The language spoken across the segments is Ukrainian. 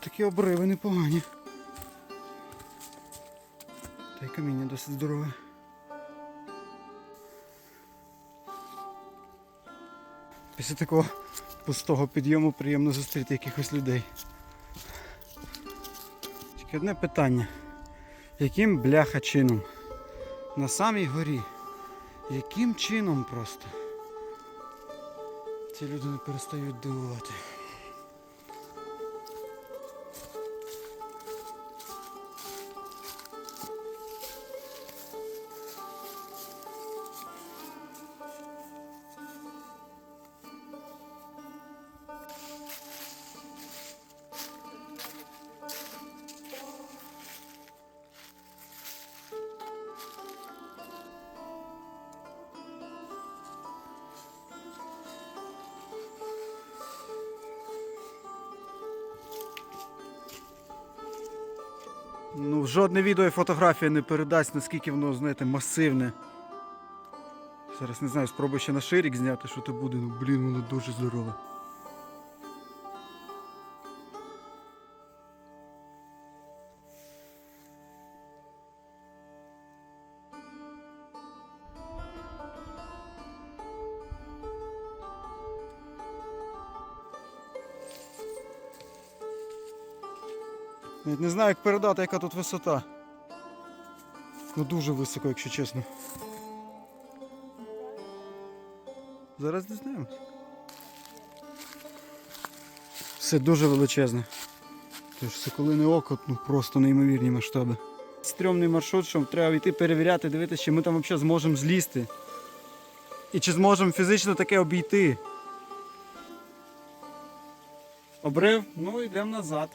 Такі обриви непогані. Та й каміння досить здорове. Після такого пустого підйому приємно зустріти якихось людей. Тільки одне питання. Яким бляха чином? На самій горі. Яким чином просто? Ці люди не перестають дивувати. Ну, жодне відео і фотографія не передасть, наскільки воно, знаєте, масивне. Зараз не знаю, спробую ще на ширік зняти, що то буде. Ну, блін, воно дуже здорове. Навіть не знаю, як передати, яка тут висота. Ну дуже високо, якщо чесно. Зараз дізнаємось. Все дуже величезне. Тож соколине око, ну просто неймовірні масштаби. Стрьомний маршрут, що треба йти перевіряти, дивитися, чи ми там взагалі зможемо злізти. І чи зможемо фізично таке обійти. Обрив, ну йдемо назад.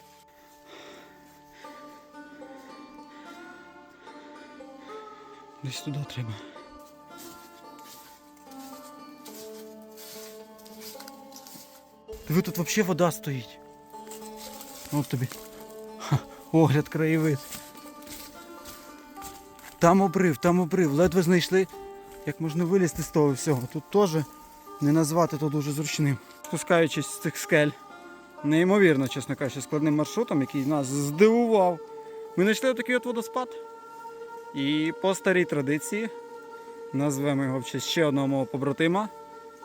Десь туди треба. Диви, тут взагалі вода стоїть. От тобі. Ха, огляд краєвид. Там обрив, там обрив. Ледве знайшли, як можна вилізти з того всього. Тут теж не назвати то дуже зручним. Спускаючись з цих скель. Неймовірно, чесно кажучи, складним маршрутом, який нас здивував. Ми знайшли отакий от водоспад. І по старій традиції назвемо його в честь ще одного мого побратима.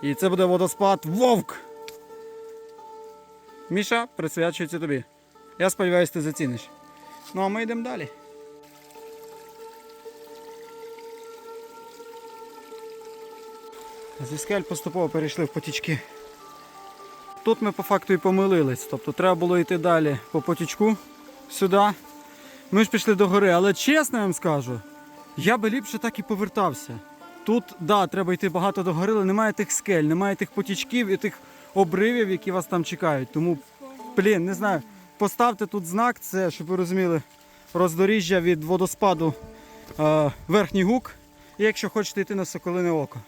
І це буде водоспад Вовк. Міша, присвячується тобі. Я сподіваюся, ти заціниш. Ну а ми йдемо далі. Зі скель поступово перейшли в потічки. Тут ми по факту і помилились. Тобто треба було йти далі по потічку сюди. Ми ж пішли до гори, але чесно я вам скажу, я би ліпше так і повертався. Тут, да, треба йти багато до гори, але немає тих скель, немає тих потічків і тих обривів, які вас там чекають. Тому, блін, не знаю, поставте тут знак, це, щоб ви розуміли, роздоріжжя від водоспаду е, Верхній Гук, і якщо хочете йти на Соколине Око.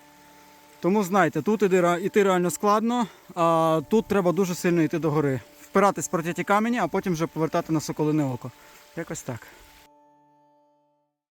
Тому знайте, тут іти, іти реально складно, а тут треба дуже сильно йти до гори. Впиратись проти ті камені, а потім вже повертати на Соколине Око. Якось так.